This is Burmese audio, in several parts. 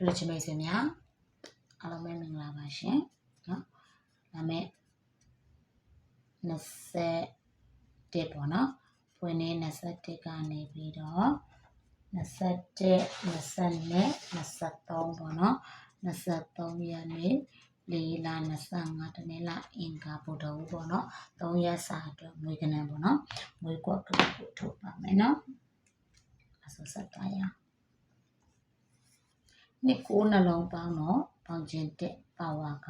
တို့တို့ချင်းမိတ်ဆွေများအားလုံးပဲမင်္ဂလာပါရှင်နော်ဒါမဲ့21ပေါ့နော်ဖွင့်နေ21ကနေပြီးတော့21 22 23ပေါ့နော်23ရက်နေ့လေးလ25တနေ့လအင်္ဂါဗုဒ္ဓဟူးပေါ့နော်3ရက်စာအတွက်မွေးကနန်းပေါ့နော်မွေးကွက်ကလေးကိုထုတ်ပါမယ်နော်အဆောဆက်သွားရအောင် နှစ်ကိုနှလုံးပေါင်းတော့ပေါင်းခြင်းတက်ပါဝါက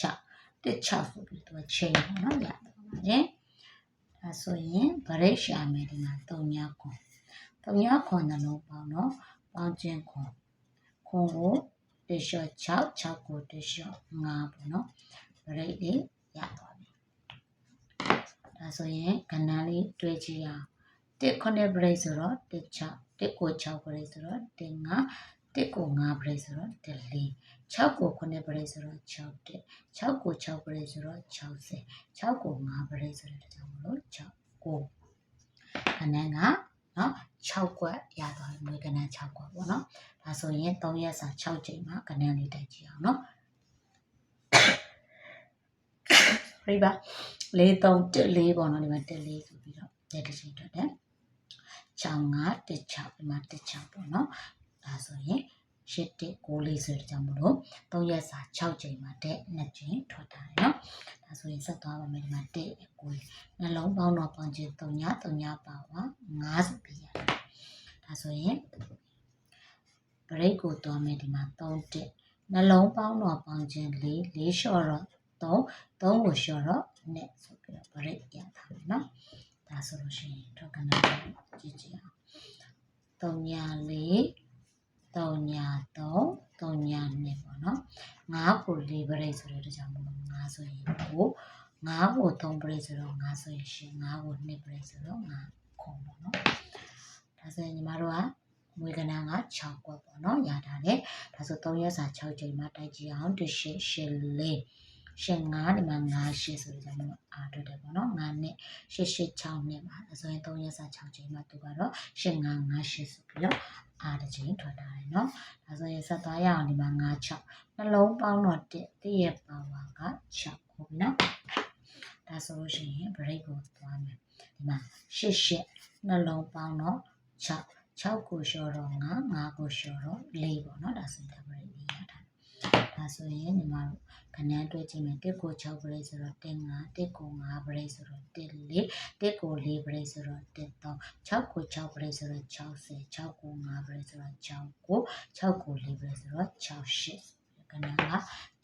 6တက်6ဆိုပြီးသူချိန်ပေါ့နော်ရပါပါတယ်ဒါဆိုရင်ဗရိတ်ရှာမယ်ဒီမှာ3ညခွန်3ညခွန်နှလုံးပေါင်းတော့ပေါင်းခြင်းခွန်ခွန်ကိုတရှော့6 6ကိုတရှော့5ပေါ့နော်ဗရိတ်လေးရသွားပြီဒါဆိုရင်ကဏ္ဍလေးတွေးကြည့်အောင်တစ်ခုနှစ်ဗရိတ်ဆိုတော့တစ်6တစ်ကို6ဗရိတ်ဆိုတော့တစ်5 တစ်ကို5ပရိတ်ဆိုတော့တစ်လေး6ကို9ပရိတ်ဆိုတော့6တစ်6ကို6ပရိတ်ဆိုတော့60 6ကို5ပရိတ်ဆိုတော့ဒါကြောင့်မလို့6ကိုခဏကနော်6ကွက်ရသွားပြီမွေးကနန်း6ကွက်ပေါ့နော်ဒါဆိုရင်3ရက်စာ6ချိန်မှာကနန်းလေးတိုက်ကြည့်အောင်နော်ပြပါလေး3 1 4ပေါ့နော်ဒီမှာ1 4ဆိုပြီးတော့ဒီတစ်ချိန်ထွက်တယ်6 5 1 6ဒီမှာ1 6ပေါ့နော် ဒါဆိုရင်ရှစ်တစ်ကိုလေးဆိုတဲ့ကြောင့်မလို့3ရက်စာ6ချိန်မှာတဲ့2ချိန်ထွက်တာတယ်နော်ဒါဆိုရင်ဆက်သွားပါမယ်ဒီမှာတစ်ကိုနှလုံးပေါင်းတော့ပေါင်းခြင်း3ည3ညပါဝါ5ဆိုပြီးရတယ်ဒါဆိုရင်ဘရိတ်ကိုသွားမယ်ဒီမှာ3တစ်နှလုံးပေါင်းတော့ပေါင်းခြင်း4 4လျှော့တော့3 3ကိုလျှော့တော့နဲ့ဆိုပြီးတော့ဘရိတ်ရတာမယ်နော်ဒါဆိုလို့ရှိရင်ထောက်ကနာကြည့်ကြည့်အောင်3ည4 3ညာ3 3ညာ2ပေါ့နော်9ကို4ပရိတ်ဆိုတဲ့အတွက်ကြောင့်မလို့9ဆိုရင်ကို9ကို3ပရိတ်ဆိုတော့9ဆိုရင်ရှင်9ကို2ပရိတ်ဆိုတော့9ခုပေါ့နော်ဒါဆိုရင်ညီမတို့ကမွေးကနန်းက6ကွက်ပေါ့နော်ရတာလေဒါဆို3ရက်စာ6ချိန်မှတိုက်ကြည့်အောင်တစ်ရှစ် ရှစ်လေးရှင်9ဒီမှာ9ရှစ်ဆိုတော့ကျွန်တော်အားတွေ့တယ်ပေါ့နော်9နဲ့ရှစ်ရှစ်6နဲ့ပါဒါဆိုရင်3ရက်စာ6ချိန်မှသူကတော့ရှင်9 9ရှစ်ဆိုပြီးတော့အားတစ်ချိန်ထွက်တာတယ်နော်ဒါဆိုရင်ဆက်သွားရအောင်ဒီမှာ9 6နှလုံးပေါင်းတော့1တည့်ရဲ့ပါဝါက6ဟုတ်ပြီနော်ဒါဆိုလို့ရှိရင် break ကိုသွားမယ်ဒီမှာရှစ်ရှစ်နှလုံးပေါင်းတော့6 6ကိုလျှော်တော့9 5ကိုလျှော်တော့4ပေါ့နော်ဒါဆိုရင် break လေးရတာဒါဆိုရင်ညီမတို့ ခဏတွဲကြည့်မယ်1ကို6 break ဆိုတော့1 5 1ကို5 break ဆိုတော့1 4 1ကို4 break ဆိုတော့1 3 6ကို6 break ဆိုတော့60 6ကို5 break ဆိုတော့6ကို6ကို4 break ဆိုတော့6 8ခဏက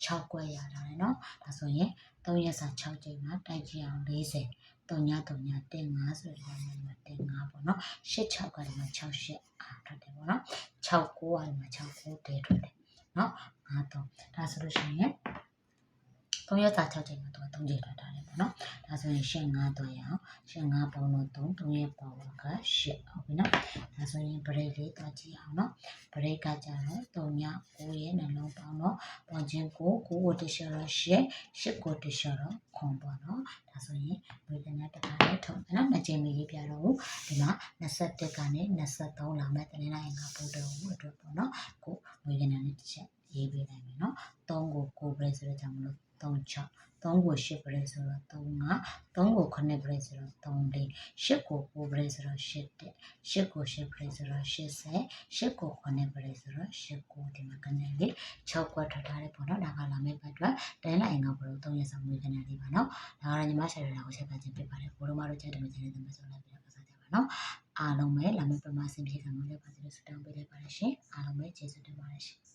6ကွက်ရတာလေနော်ဒါဆိုရင်3ရက်စာ6ချိန်မှာတိုက်ကြည့်အောင်40 3ည3ည1 5ဆိုတဲ့နေရာမှာ1 5ပေါ့နော်8 6ကဒီမှာ6 8အားထွက်တယ်ပေါ့နော်6 9ကဒီမှာ6 9တဲထွက်တယ်နော်5 3ဒါဆိုလို့ရှိရင် 3ရက်စာ6ချိန်မှာသူက3ချိန်ထွက်တာလေပေါ့နော်ဒါဆိုရင်ရှင်း5တော့ရအောင်ရှင်း5ပေါင်းတော့3 3ရက်ပေါင်းက8ဟုတ်ပြီနော်ဒါဆိုရင် break လေးတွားကြည့်အောင်နော် break ကကြတော့3ည9ရက်နှလုံးပေါင်းတော့ပေါင်းခြင်း9 9ကိုတရှော်တော့8 8ကိုတရှော်တော့ခွန်ပေါ့နော်ဒါဆိုရင်ဝေဒနာတစ်ခါလေးထုံမယ်နော်နှစ်ချိန်လေးပြတော့ဒီမှာ21ကနေ23လာမဲ့တနေ့တိုင်းကပို့တော့အတွက်ပေါ့နော်ကိုဝေဒနာနဲ့တစ်ချက်ရေးပေးနိုင်မယ်နော်3ကို9 break ဆိုတဲ့ကြောင့်မလို့ 3 6 3ကို8 break ဆိုတော့3 5 3ကို9 break ဆိုတော့3 4 8ကို9 break ဆိုတော့8တက်8ကို8 break ဆိုတော့80 8ကို9 break ဆိုတော့8ကိုဒီမှာကနေလေး6ကွက်ထွက်ထားတယ်ပေါ့နော်ဒါကလာမယ့်ဘက်အတွက်တိုင်းလိုက်ငါဘလို့3ရက်ဆောင်မွေးကနေလေးပါနော်ဒါကလည်းညီမရှာရတာကိုချက်ပြခြင်းပြပါတယ်ဘိုးတို့မတို့ချက်တယ်မချက်တဲ့သမီးဆိုလည်းပြပါစားကြပါနော်အားလုံးပဲလာမယ့်ပမာစင်ပြေကံလို့လည်းပါစေလို့ဆုတောင်းပေးလိုက်ပါတယ်ရှင်အားလုံးပဲကျေးဇူးတင်ပါတယ်ရှင်